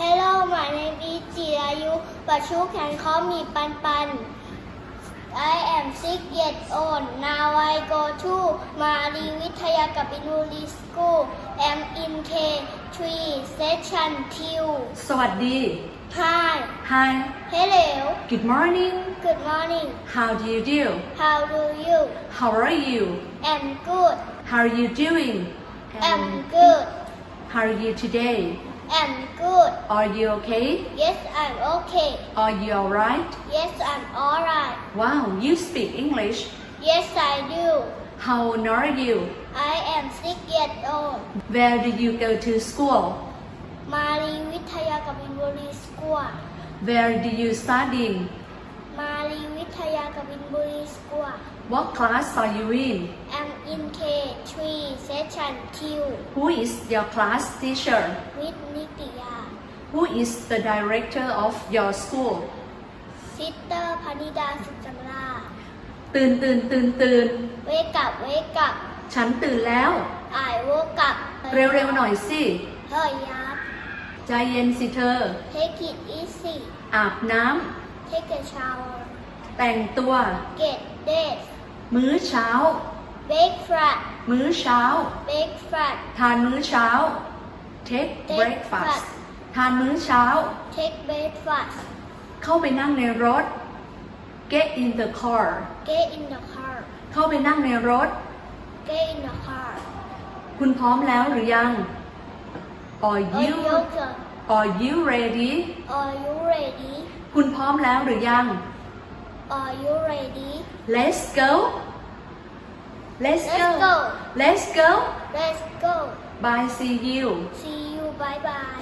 Hello my name is จิรายุปัจจุแขนเขามีปันปัน I am six years old now I go to มารีวิทยากับอินูรีสกู am in K 3 section 2 สวัสดี Hi Hi Hello Good morning Good morning How do you do How do you How are you am good How are you doing am good How are you today I'm good. Are you okay? Yes, I'm okay. Are you alright? Yes, I'm alright. Wow, you speak English. Yes, I do. How old are you? I am six years old. Where do you go to school? Mari Vithaya Kabinburi School. Where do you study? Mari Vithaya Kabinburi School. What class are you in? I'm in K3 section 2. Who is your class teacher? With Nitya. Who is the director of your school? Sister Panida Sutamra. ตื่นตื่นตื่นตื่น Wake up wake up ฉันตื่นแล้ว I woke up เร็วๆหน่อยสิ เฮ้ยยับ ใจเย็นสิเธอ Take it easy อาบน้ำ Take a shower แต่งตัว Get dressed มื้อเช้า breakfast มื้อเช้า breakfast ทานมื้อเช้า take Take breakfast breakfast ทานมื้อเช้า take breakfast เข้าไปนั่งในรถ get in the car get in the car เข้าไปนั่งในรถ get in the car คุณพร้อมแล้วหรือยัง Are Are you you okay? Are you ready Are you ready? คุณพร้อมแล้วหรือยัง Are you ready? Let's go Let's Let's go go. Let's go Let's go. Bye see you See you. Bye bye.